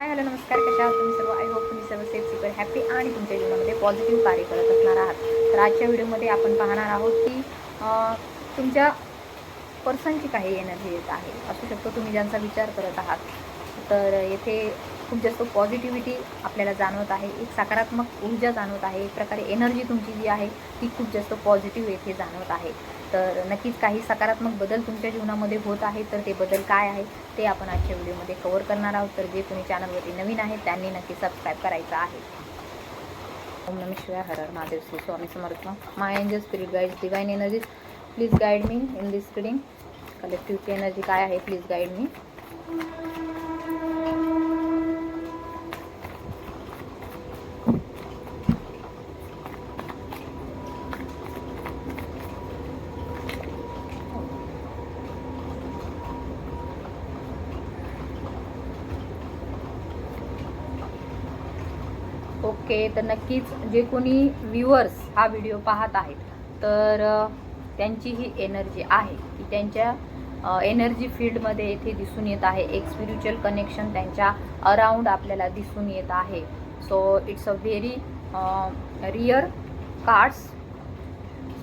Hi hello नमस्कार. कशा आहात तुम्ही सर्व? आय होप तुम्ही सर्व सेफ सुपर हॅपी आणि तुमच्या जीवनामध्ये पॉझिटिव्ह कार्य करत असणार आहात. तर आजच्या व्हिडिओमध्ये आपण पाहणार आहोत की तुमच्या पर्सनची काही एनर्जी येत आहे. असू शकतो तुम्ही ज्यांचा विचार करत आहात. तर येथे खूप जास्त पॉझिटिव्हिटी आपल्याला जाणवत आहे. एक सकारात्मक ऊर्जा जाणवत आहे. एक प्रकारे एनर्जी तुमची जी आहे ती खूप जास्त पॉझिटिव्ह येथे जाणवत आहे. तर नक्कीच काही सकारात्मक बदल तुमच्या जीवनामध्ये होत आहेत तर ते बदल काय आहे ते आपण आजच्या व्हिडिओमध्ये कवर करणार आहोत. तर जे कोणी चॅनलवरती नवीन आहेत त्यांनी नक्की सबस्क्राईब करायचं आहे. ओम नम शिवाय हर Mahadev Shri Swami Samarth. My angel spirit guide divine energies please guide me in this reading कलेक्टिव्हची energy काय आहे? प्लीज गाईड मी ओके तर नक्कीच जे कोणी व्ह्युअर्स हा व्हिडिओ पाहत आहेत तर त्यांची ही एनर्जी आहे. की त्यांच्या एनर्जी फील्डमध्ये येथे दिसून येत आहे. एक स्पिरिच्युअल कनेक्शन त्यांच्या अराउंड आपल्याला दिसून येत आहे. So it's a very rare cards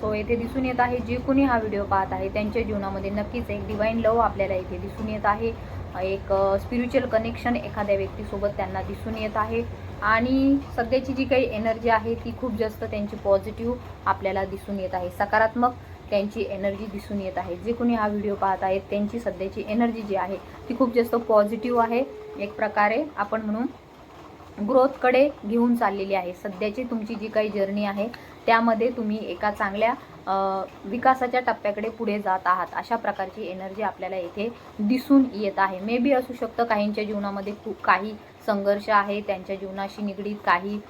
so येथे दिसून येत आहे जे कोणी हा व्हिडिओ पाहत आहे त्यांच्या जीवनामध्ये नक्कीच एक डिवाईन लव आपल्याला इथे दिसून येत आहे. एक स्पिरिच्युअल कनेक्शन एखाद्या व्यक्तीसोबत त्यांना दिसून येत आहे. आणि सध्याची जी काही एनर्जी आहे ती खूप जास्त त्यांची पॉझिटिव्ह आपल्याला दिसून येत आहे. सकारात्मक त्यांची एनर्जी दिसून येत आहे. जे कोणी हा व्हिडिओ पाहत आहेत त्यांची सध्याची एनर्जी जी आहे ती खूप जास्त पॉझिटिव्ह आहे. एक प्रकारे आपण म्हणून ग्रोथकडे घेऊन चाललेली आहे. सध्याची तुमची जी काही जर्नी आहे त्यामध्ये तुम्ही एका चांगल्या विकासाच्या टप्प्याकडे पुढे जात आहात. अशा प्रकारची एनर्जी आपल्याला येथे दिसून येत आहे. मे बी असू शकतं काहींच्या जीवनामध्ये खूप काही संघर्ष आहे त्यांच्या जीवनाशी निगडीत काही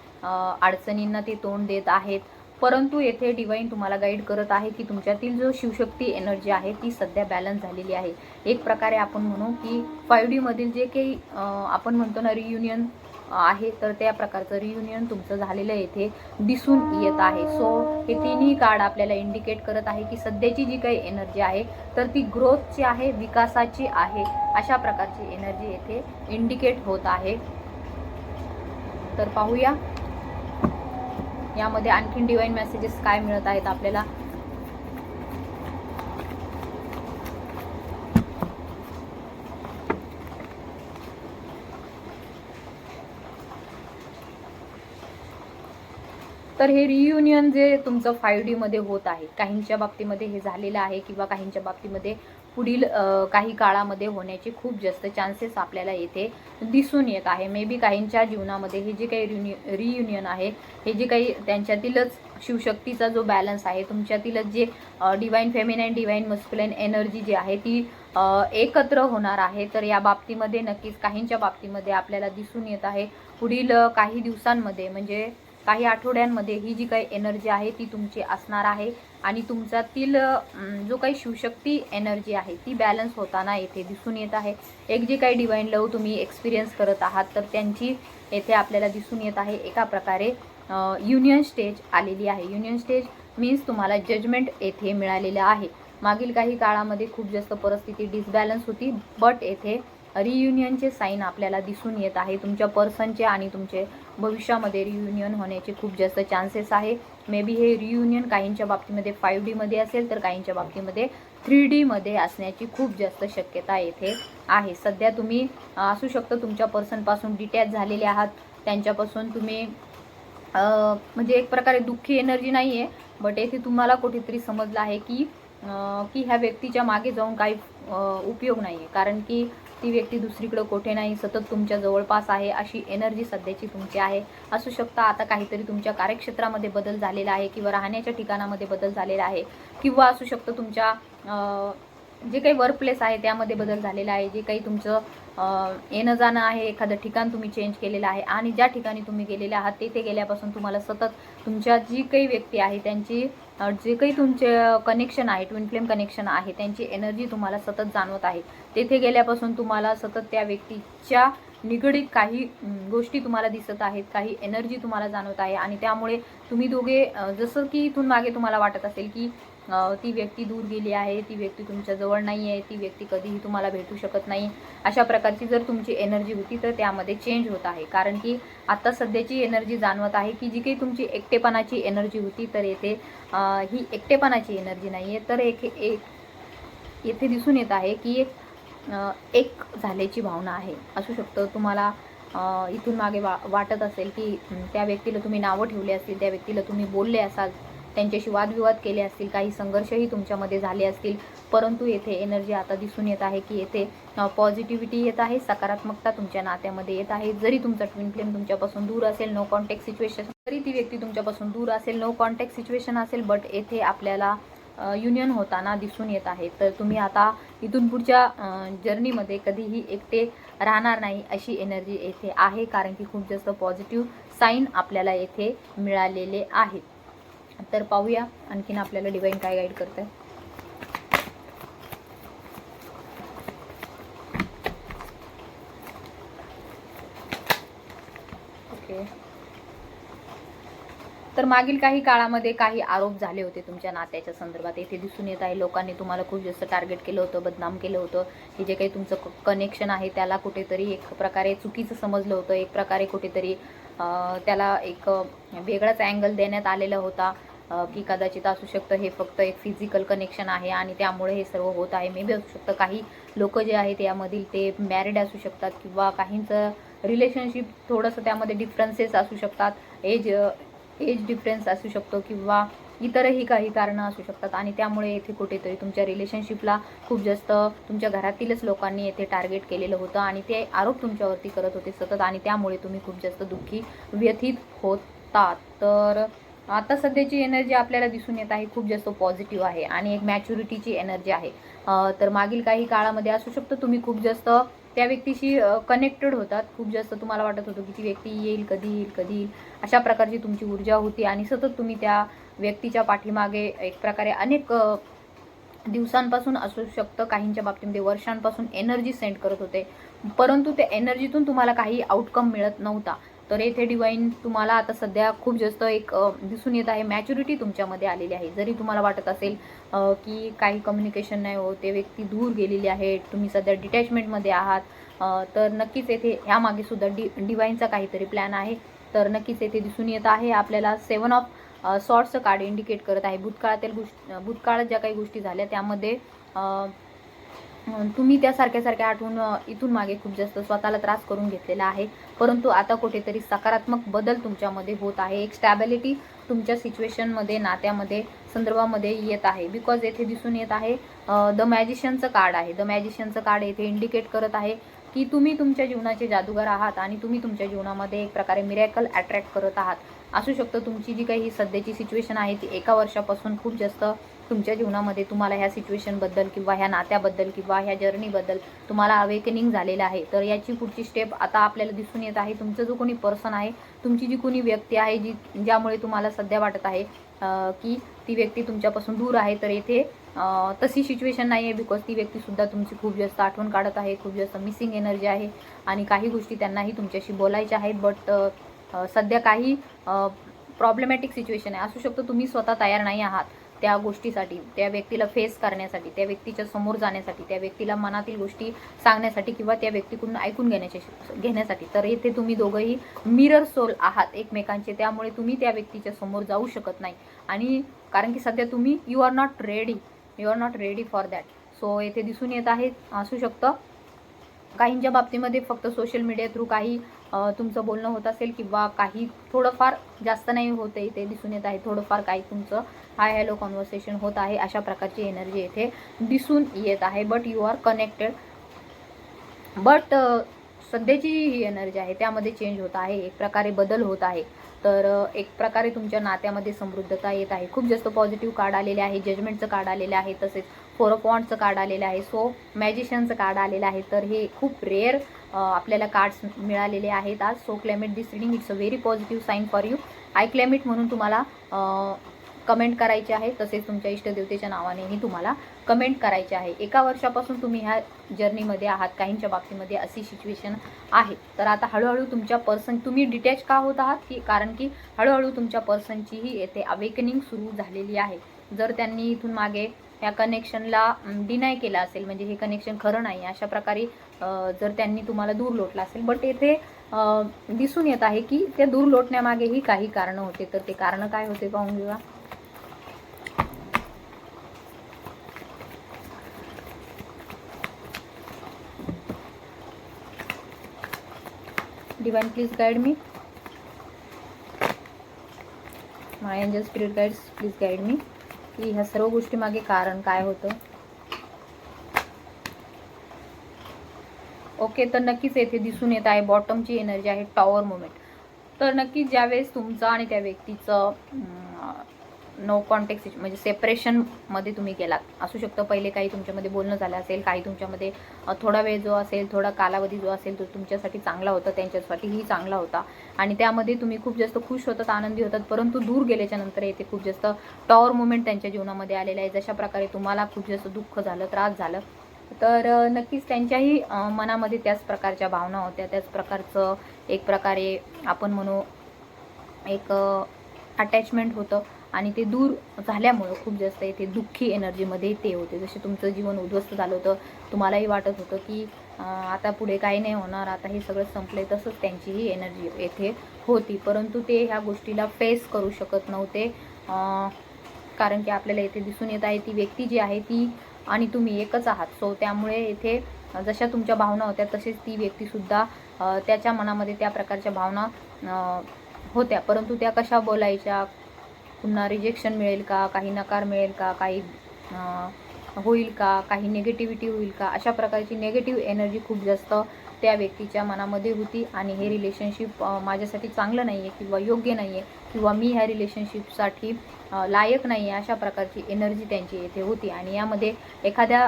अडचणींना ते तोंड देत आहेत. परंतु येथे डिवाईन तुम्हाला गाईड करत आहे की तुमच्यातील जो शिवशक्ती एनर्जी आहे ती सध्या बॅलन्स झालेली आहे. एक प्रकारे आपण म्हणू की फाईव्ह डीमधील जे काही आपण म्हणतो ना रियुनियन आहे तर त्या प्रकारचं रियुनियन तुमचं झालेलं येथे दिसून येत आहे. सो हे तिन्ही कार्ड आपल्याला इंडिकेट करत आहे की सध्याची जी काही एनर्जी आहे तर ती ग्रोथची आहे विकासाची आहे. अशा प्रकारची एनर्जी येथे इंडिकेट होत आहे. तर पाहूया. यामध्ये आणखीन डिवाईन मेसेजेस काय मिळत आहेत आपल्याला? तर हे रियुनियन जे तुमचं फायव्ह डीमध्ये होत आहे काहींच्या बाबतीमध्ये हे झालेलं आहे किंवा काहींच्या बाबतीमध्ये पुढील काही काळामध्ये होण्याचे खूप जास्त चान्सेस आपल्याला येथे दिसून येत आहे. मे बी काहींच्या जीवनामध्ये हे जे काही रियुनि रियुनियन आहे हे जे काही त्यांच्यातीलच शिवशक्तीचा जो बॅलन्स आहे तुमच्यातीलच जे divine feminine divine masculine energy जी आहे ती एकत्र होणार आहे. तर या बाबतीमध्ये नक्कीच काहींच्या बाबतीमध्ये आपल्याला दिसून येत आहे. पुढील काही दिवसांमध्ये म्हणजे काही आठवड्यांमध्ये ही जी काही एनर्जी आहे ती तुमची असणार आहे. आणि तुमच्यातील जो काही शिवशक्ती एनर्जी आहे ती बॅलन्स होताना येथे दिसून येत आहे. एक जे काही डिवाईन लव तुम्ही एक्सपिरियन्स करत आहात तर त्यांची येथे आपल्याला दिसून येत आहे. एका प्रकारे युनियन स्टेज आलेली आहे. युनियन स्टेज मीन्स तुम्हाला जजमेंट येथे मिळालेलं आहे. मागील काही काळामध्ये खूप जास्त परिस्थिती डिसबॅलन्स होती बट येथे रियुनियनचे साईन आपल्याला दिसून येत आहे. तुमच्या पर्सनचे आणि तुमचे भविष्यामध्ये रियुनियन होण्याचे खूप जास्त चान्सेस आहे. मे बी हे रियुनियन काहींच्या बाबतीमध्ये फाईव्ह डीमध्ये असेल तर काहींच्या बाबतीमध्ये थ्री डीमध्ये असण्याची खूप जास्त शक्यता येथे आहे. सध्या तुम्ही असू शकतं तुमच्या पर्सनपासून डिटॅच झालेले आहात. त्यांच्यापासून तुम्ही म्हणजे एक प्रकारे दुःखी एनर्जी नाही आहे बट येथे तुम्हाला कुठेतरी समजलं आहे की की ह्या व्यक्तीच्या मागे जाऊन काही उपयोग नाही आहे कारण की ती व्यक्ती दुसरीकडं कुठे नाही सतत तुमच्या जवळपास आहे अशी एनर्जी सध्याची तुमची आहे. असू शकतं आता काहीतरी तुमच्या कार्यक्षेत्रामध्ये बदल झालेला आहे किंवा राहण्याच्या ठिकाणामध्ये बदल झालेला आहे. किंवा असू शकतं तुमच्या जे काही वर्क प्लेस आहे त्यामध्ये बदल झालेला आहे. जे काही तुमचं येणं जाणं आहे एखादं ठिकाण तुम्ही चेंज केलेलं आहे आणि ज्या ठिकाणी तुम्ही गेलेले आहात तेथे गेल्यापासून तुम्हाला सतत तुमच्या जी काही व्यक्ती आहे त्यांची जे काही तुमचे कनेक्शन आहे ट्विन फ्लेम कनेक्शन आहे त्यांची एनर्जी तुम्हाला सतत जाणवत आहे. तेथे गेल्यापासून तुम्हाला सतत त्या व्यक्तीच्या निगडीत काही गोष्टी तुम्हाला दिसत आहेत काही एनर्जी तुम्हाला जाणवत आहे आणि त्यामुळे तुम्ही दोघे जसं की इथून मागे तुम्हाला वाटत असेल की ती व्यक्ती दूर गेली आहे ती व्यक्ती तुमच्या जवळ नाही आहे ती व्यक्ती कधीही तुम्हाला भेटू शकत नाही. अशा प्रकारची जर तुमची एनर्जी होती तर त्यामध्ये चेंज होत आहे. कारण की आत्ता सध्याची एनर्जी जाणवत आहे की जी काही तुमची एकटेपणाची एनर्जी होती तर येथे ही एकटेपणाची एनर्जी नाही आहे. तर एक एक येथे दिसून येत आहे की एक एक झाल्याची भावना आहे. असू शकतं तुम्हाला इथून मागे वा वाटत असेल की त्या व्यक्तीला तुम्ही नावं ठेवले असतील त्या व्यक्तीला तुम्ही बोलले असाल त्यांच्याशी वादविवाद केले असतील काही संघर्षही तुमच्यामध्ये झाले असतील परंतु येथे एनर्जी आता दिसून येत आहे की येथे पॉझिटिव्हिटी येत आहे सकारात्मकता तुमच्या नात्यामध्ये येत आहे. जरी तुमचा ट्विन फ्लेम तुमच्यापासून दूर असेल नो कॉन्टॅक्ट सिच्युएशन जरी ती व्यक्ती तुमच्यापासून दूर असेल नो कॉन्टॅक्ट सिच्युएशन असेल बट येथे आपल्याला युनियन होताना दिसून येत आहे. तर तुम्ही आता इथून पुढच्या जर्नीमध्ये कधीही एकटे राहणार नाही अशी एनर्जी येथे आहे कारण की खूप जास्त पॉझिटिव्ह साईन आपल्याला येथे मिळालेले आहेत. तर पाहूया आणखीन आपल्याला डिवाईन काय गाईड करत आहे ओके तर मागील काही काळामध्ये काही आरोप झाले होते तुमच्या नात्याच्या संदर्भात. येथे दिसून येत आहे लोकांनी तुम्हाला खूप जास्त टार्गेट केलं होतं बदनाम केलं होतं. हे जे काही तुमचं कनेक्शन आहे त्याला कुठेतरी एक प्रकारे चुकीचं समजलं होतं. एक प्रकारे कुठेतरी त्याला एक वेगळाच अँगल देण्यात आलेला होता. की कदाचित असू शकतं हे फक्त एक फिजिकल कनेक्शन आहे आणि त्यामुळे हे सर्व होत आहे. मे बी असू शकतं काही लोक जे आहेत यामधील ते मॅरिड असू शकतात किंवा काहींचं रिलेशनशिप थोडंसं त्यामध्ये डिफरन्सेस असू शकतात एज एज डिफरन्स असू शकतो किंवा इतरही काही कारणं असू शकतात. आणि त्यामुळे येथे कुठेतरी तुमच्या रिलेशनशिपला खूप जास्त तुमच्या घरातीलच लोकांनी येथे टार्गेट केलेलं होतं आणि ते आरोप तुमच्यावरती करत होते सतत आणि त्यामुळे तुम्ही खूप जास्त दुःखी व्यथित होतात. तर आता सध्याची एनर्जी आपल्याला दिसून येत आहे खूप जास्त पॉझिटिव्ह आहे आणि एक मॅच्युरिटीची एनर्जी आहे. तर मागील काही काळामध्ये असू शकतं तुम्ही खूप जास्त त्या व्यक्तीशी कनेक्टेड होतात. खूप जास्त तुम्हाला वाटत होतं की ती व्यक्ती येईल कधी येईल कधी येईल. अशा प्रकारची तुमची ऊर्जा होती आणि सतत तुम्ही त्या व्यक्तीच्या पाठीमागे एक प्रकारे अनेक दिवसांपासून असू शकतं काहींच्या बाबतीमध्ये वर्षांपासून एनर्जी सेंड करत होते. परंतु त्या एनर्जीतून तुम्हाला काही आउटकम मिळत नव्हता. तर येथे डिवाईन तुम्हाला आता सध्या खूप जास्त एक दिसून येत आहे. मॅच्युरिटी तुमच्यामध्ये आलेली आहे. जरी तुम्हाला वाटत असेल की काही कम्युनिकेशन नाही हो ते व्यक्ती दूर गेलेली आहे तुम्ही सध्या डिटॅचमेंटमध्ये आहात तर नक्कीच येथे ह्यामागे सुद्धा डि डिवाईनचा काहीतरी प्लॅन आहे. तर नक्कीच येथे दिसून येत आहे. आपल्याला सेवन ऑफ सॉर्टचं कार्ड इंडिकेट करत आहे. भूतकाळातील गोष्ट भूतकाळात ज्या काही गोष्टी झाल्या त्यामध्ये तुम्ही त्या सारख्या सारख्या आठवून इथून मागे खूप जास्त स्वतःला त्रास करून घेतलेला आहे. परंतु आता कुठेतरी सकारात्मक बदल तुमच्यामध्ये होत आहे. एक स्टॅबिलिटी तुमच्या सिच्युएशनमध्ये नात्यामध्ये संदर्भामध्ये येत आहे. बिकॉज येथे दिसून येत आहे द मॅजिशियनचं कार्ड आहे. द मॅजिशियनचं कार्ड येथे इंडिकेट करत आहे की तुम्ही तुमच्या जीवनाचे जादूगार आहात आणि तुम्ही तुमच्या जीवनामध्ये एक प्रकारे मिरॅकल अट्रॅक्ट करत आहात. असू शकतं तुमची जी काही सध्याची सिच्युएशन आहे ती एका वर्षापासून खूप जास्त तुमच्या जीवनामध्ये तुम्हाला ह्या सिच्युएशनबद्दल किंवा ह्या नात्याबद्दल किंवा ह्या जर्नीबद्दल तुम्हाला अवेकनिंग झालेलं आहे. तर याची पुढची स्टेप आता आपल्याला दिसून येत आहे. तुमचं जो कोणी पर्सन आहे तुमची जी कोणी व्यक्ती आहे जी ज्यामुळे तुम्हाला सध्या वाटत आहे की ती व्यक्ती तुमच्यापासून दूर आहे तर येथे तशी सिच्युएशन नाही आहे बिकॉज ती व्यक्तीसुद्धा तुमची खूप जास्त आठवण काढत आहे खूप जास्त मिसिंग एनर्जी आहे आणि काही गोष्टी त्यांनाही तुमच्याशी बोलायच्या आहेत. बट सध्या काही प्रॉब्लेमॅटिक सिच्युएशन आहे. असू शकतो तुम्ही स्वतः तयार नाही आहात. त्या गोष्टीसाठी त्या व्यक्तीला फेस करण्यासाठी त्या व्यक्तीच्या समोर जाण्यासाठी त्या व्यक्तीला मनातील गोष्टी सांगण्यासाठी किंवा त्या व्यक्तीकडून ऐकून घेण्याच्या घेण्यासाठी. तर येथे तुम्ही दोघंही मिरर सोल आहात एकमेकांचे. त्यामुळे तुम्ही त्या व्यक्तीच्या समोर जाऊ शकत नाही. आणि कारण की सध्या तुम्ही you are not ready you are not ready for that so येथे दिसून येत आहे असू शकतं. काहींच्या बाबतीमध्ये फक्त सोशल मीडिया थ्रू काही तुमचं बोलणं होत असेल किंवा काही थोडंफार जास्त नाही होते इथे दिसून येत आहे. थोडंफार काही तुमचं हाय हॅलो कॉन्व्हर्सेशन होत आहे अशा प्रकारची एनर्जी येथे दिसून येत आहे. But you are connected but सध्याची ही एनर्जी आहे त्यामध्ये चेंज होत आहे एक प्रकारे बदल होत आहे. तर एक प्रकारे तुमच्या नात्यामध्ये समृद्धता येत आहे. खूप जास्त पॉझिटिव्ह कार्ड आलेले आहे जजमेंटचं कार्ड आलेलं आहे तसेच फोर कार्ड आलेलं आहे. सो मॅजिशियनचं कार्ड आलेलं आहे. तर हे खूप रेअर आपल्याला कार्ड्स मिळालेले आहेत आज. So climate this reading it's a very positive sign for you I climate म्हणून तुम्हाला कमेंट करायचे आहे. तसेच तुमच्या इष्टदेवतेच्या नावानेही तुम्हाला कमेंट करायचे आहे. एका वर्षापासून तुम्ही ह्या जर्नीमध्ये आहात. काहींच्या बाबतीमध्ये अशी सिच्युएशन आहे. तर आता हळूहळू तुमच्या पर्सन तुम्ही डिटॅच का होत आहात? की कारण की हळूहळू तुमच्या पर्सनचीही येथे अवेकनिंग सुरू झालेली आहे. जर त्यांनी इथून मागे या कनेक्शनला डिनाय केला असेल म्हणजे हे कनेक्शन खरं नाही अशा प्रकारे जर त्यांनी तुम्हाला दूर लोटला असेल. बट येथे दिसून येत आहे की त्या दूर लोटण्यामागेही काही कारणं होते. तर ते कारणं काय होते पाहून घेऊया. Divine please guide me my angel spirit guides please guide me की ह्या सर्व गोष्टीमागे कारण काय होतं? ओके तर नक्कीच येथे दिसून येत आहे बॉटमची एनर्जी आहे टॉवर मुवमेंट तर नक्कीच ज्यावेळेस तुमचं आणि त्या व्यक्तीचं नो कॉन्टॅक्ट म्हणजे सेपरेशनमध्ये तुम्ही गेलात. असू शकतं पहिले काही तुमच्यामध्ये बोलणं झालं असेल काही तुमच्यामध्ये थोडा वेळ जो असेल थोडा कालावधी जो असेल तो तुमच्यासाठी चांगला होता त्यांच्यासाठीही चांगला होता. आणि त्यामध्ये तुम्ही खूप जास्त खुश होतात आनंदी होतात परंतु दूर गेल्याच्यानंतर येथे खूप जास्त टॉवर मुमेंट त्यांच्या जीवनामध्ये आलेला आहे. जशा प्रकारे तुम्हाला खूप जास्त दुःख झालं त्रास झालं तर नक्कीच त्यांच्याही मनामध्ये त्याच प्रकारच्या भावना होत्या. त्याच प्रकारचं एक प्रकारे आपण म्हणू एक अटॅचमेंट होतं. आणि ते दूर झाल्यामुळं खूप जास्त इथे दुःखी एनर्जीमध्ये ते होते. जसे तुमचं जीवन उद्ध्वस्त झालं होतं तुम्हालाही वाटत होतं की आता पुढे काही नाही होणार आता हे सगळं संपलंय तसंच त्यांचीही एनर्जी येथे होती. परंतु ते ह्या गोष्टीला फेस करू शकत नव्हते. कारण की आपल्याला येथे दिसून येत आहे ती व्यक्ती जी आहे ती आणि तुम्ही एकच आहात. सो त्यामुळे येथे जशा तुमच्या भावना होत्या तसेच ती व्यक्तीसुद्धा त्याच्या मनामध्ये त्या प्रकारच्या भावना होत्या. परंतु त्या कशा बोलायच्या पुन्हा रिजेक्शन मिळेल का? काही नकार मिळेल का? काही होईल का? काही निगेटिव्हिटी होईल का? अशा प्रकारची निगेटिव्ह एनर्जी खूप जास्त त्या व्यक्तीच्या मनामध्ये होती आणि हे रिलेशनशिप माझ्यासाठी चांगलं नाही आहे किंवा योग्य नाही आहे किंवा मी ह्या रिलेशनशिपसाठी लायक नाही आहे अशा प्रकारची एनर्जी त्यांची येथे होती. आणि यामध्ये एखाद्या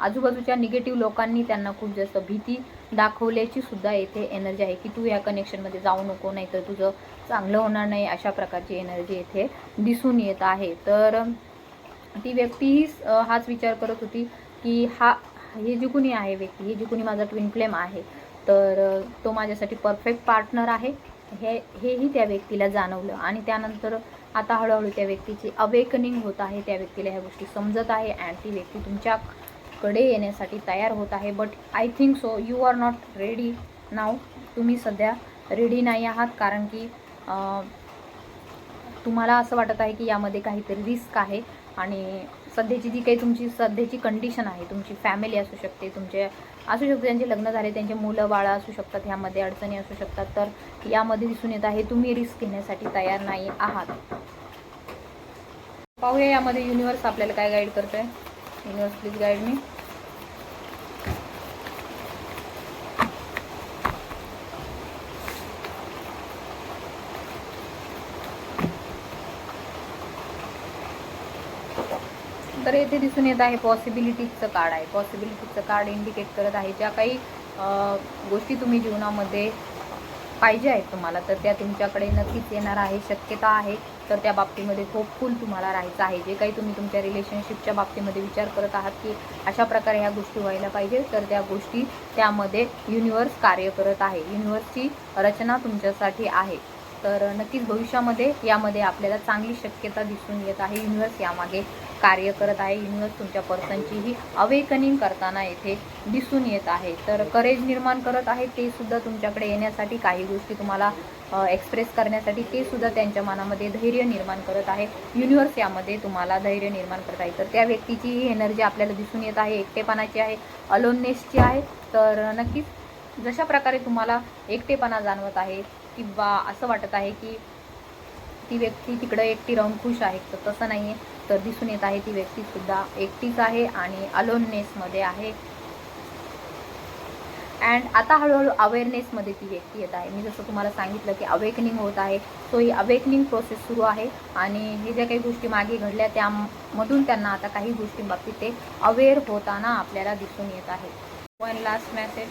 आजूबाजूच्या निगेटिव्ह लोकांनी त्यांना खूप जास्त भीती दाखवल्याची सुद्धा येथे एनर्जी आहे की तू या कनेक्शनमध्ये जाऊ नको नाही तर तुझं चांगलं होणार नाही अशा प्रकारची एनर्जी येथे दिसून येत आहे. तर ती व्यक्तीही हाच विचार करत होती की हा हे जी कुणी आहे व्यक्ती हे जी कुणी माझा ट्विन फ्लेम आहे तर तो माझ्यासाठी परफेक्ट पार्टनर आहे. हे हेही त्या व्यक्तीला जाणवलं. आणि त्यानंतर आता हळूहळू त्या व्यक्तीची अवेकनिंग होत आहे. त्या व्यक्तीला ह्या गोष्टी समजत आहे अँड ती व्यक्ती तुमच्याकडे येण्यासाठी तयार होत आहे. But I think so you are not ready now तुम्ही सध्या रेडी नाही आहात. कारण की तुम्हाला असं वाटत आहे की यामध्ये काहीतरी रिस्क आहे. आणि सध्याची जी काही तुमची सध्याची कंडिशन आहे तुमची फॅमिली असू शकते तुमचे असू शकते ज्यांचे लग्न झाले त्यांचे मुलं बाळं असू शकतात ह्यामध्ये अडचणी असू शकतात तर यामध्ये दिसून येत आहे तुम्ही रिस्क घेण्यासाठी तयार नाही आहात. पाहूया यामध्ये युनिवर्स आपल्याला काय गाईड करतोय. युनिवर्स प्लीज गाईड मी तर येथे दिसून येत आहे. पॉसिबिलिटीजचं कार्ड आहे. पॉसिबिलिटीजचं कार्ड इंडिकेट करत आहे. ज्या काही गोष्टी तुम्ही जीवनामध्ये पाहिजे आहेत तुम्हाला तर त्या तुमच्याकडे नक्कीच येणार आहे. शक्यता आहे. तर त्या बाबतीमध्ये होपफुल तुम्हाला राहायचं आहे. जे काही तुम्ही तुमच्या रिलेशनशिपच्या बाबतीमध्ये विचार करत आहात की अशा प्रकारे ह्या गोष्टी व्हायला पाहिजे तर त्या गोष्टी त्यामध्ये युनिवर्स कार्य करत आहे. युनिवर्सची रचना तुमच्यासाठी आहे. तर नक्कीच भविष्यामध्ये यामध्ये आपल्याला चांगली शक्यता दिसून येत आहे. युनिवर्स यामागे कार्य करत आहे. म्हणूनच तुमच्या पर्सनचीही अवेकनिंग करताना येथे दिसून येत आहे. तर करेज निर्माण करत आहे ते सुद्धा तुमच्याकडे येण्यासाठी काही गोष्टी तुम्हाला एक्सप्रेस करण्यासाठी ते सुद्धा त्यांच्या मनामध्ये धैर्य निर्माण करत आहे. युनिवर्स यामध्ये तुम्हाला धैर्य निर्माण करत आहे. तर त्या व्यक्तीची ही एनर्जी आपल्याला दिसून येत आहे एकटेपणाची आहे अलोननेसची आहे. तर नक्कीच जशा प्रकारे तुम्हाला एकटेपणा जाणवत आहे किंवा असं वाटत आहे की ती व्यक्ती तिकडं एकटी राहून खुश आहे तर तसं नाही आहे तर दिसून येत आहे ती व्यक्तीसुद्धा एकटीच आहे आणि अलोननेसमध्ये आहे. अँड आता हळूहळू अवेअरनेसमध्ये ती व्यक्ती येत आहे. मी जसं तुम्हाला सांगितलं की अवेकनिंग होत आहे. सो ही अवेकनिंग प्रोसेस सुरू आहे. आणि हे ज्या काही गोष्टी मागे घडल्या त्यामधून त्यांना आता काही गोष्टींबाबतीत ते अवेअर होताना आपल्याला दिसून येत आहे. वन लास्ट मेसेज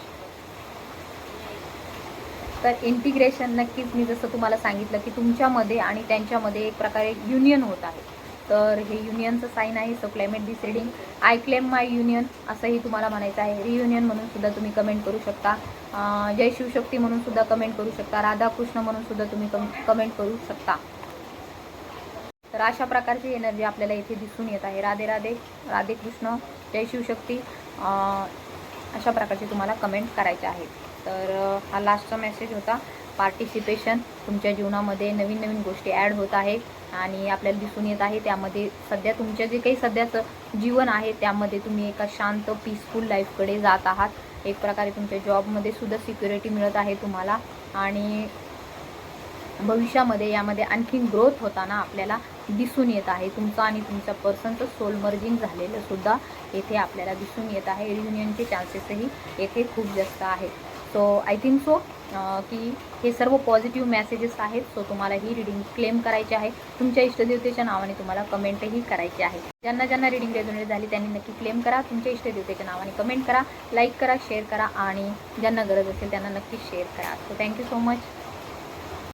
तर इंटिग्रेशन नक्कीच मी जसं तुम्हाला सांगितलं की तुमच्यामध्ये आणि त्यांच्यामध्ये एक प्रकारे युनियन होत आहे. तर हे युनियनचं साईन आहे. So climate this reading I claim my union असंही तुम्हाला म्हणायचं आहे. रियुनियन म्हणून सुद्धा तुम्ही कमेंट करू शकता. जय शिवशक्ती म्हणून सुद्धा कमेंट करू शकता. राधाकृष्ण म्हणून सुद्धा तुम्ही कम कमेंट करू शकता. तर अशा प्रकारची एनर्जी आपल्याला इथे दिसून येत आहे. राधे राधे. राधे कृष्ण. जय शिवशक्ती. अं, अशा प्रकारचे तुम्हाला कमेंट करायचे आहेत. तर हा लास्टचा मेसेज होता. पार्टिसिपेशन तुमच्या जीवनामध्ये नवीन नवीन गोष्टी ॲड होत आहे आणि आपल्याला दिसून येत आहे. त्यामध्ये सध्या तुमच्या जे काही सध्याचं जीवन आहे त्यामध्ये तुम्ही एका शांत पीसफुल लाईफकडे जात आहात. एक प्रकारे तुमच्या जॉबमध्ये सुद्धा सिक्युरिटी मिळत आहे तुम्हाला. आणि भविष्यामध्ये यामध्ये आणखीन ग्रोथ होताना आपल्याला दिसून येत आहे. तुमचं आणि तुमच्या पर्सनचं सोल मर्जिंग झालेलं सुद्धा येथे आपल्याला दिसून येत आहे. रियुनियनचे चान्सेसही येथे खूप जास्त आहेत. सो आय थिंक सो की हे सर्व पॉझिटिव्ह मेसेजेस आहेत. सो तुम्हाला ही रिडिंग क्लेम करायची आहे. तुमच्या इष्टदेवतेच्या नावाने तुम्हाला कमेंटही करायची आहे. ज्यांना ज्यांना रिडिंग रेझोनेट झाली त्यांनी नक्की क्लेम करा. तुमच्या इष्टदेवतेच्या नावाने कमेंट करा लाईक करा शेअर करा आणि ज्यांना गरज असेल त्यांना नक्की शेअर करा. So thank you so much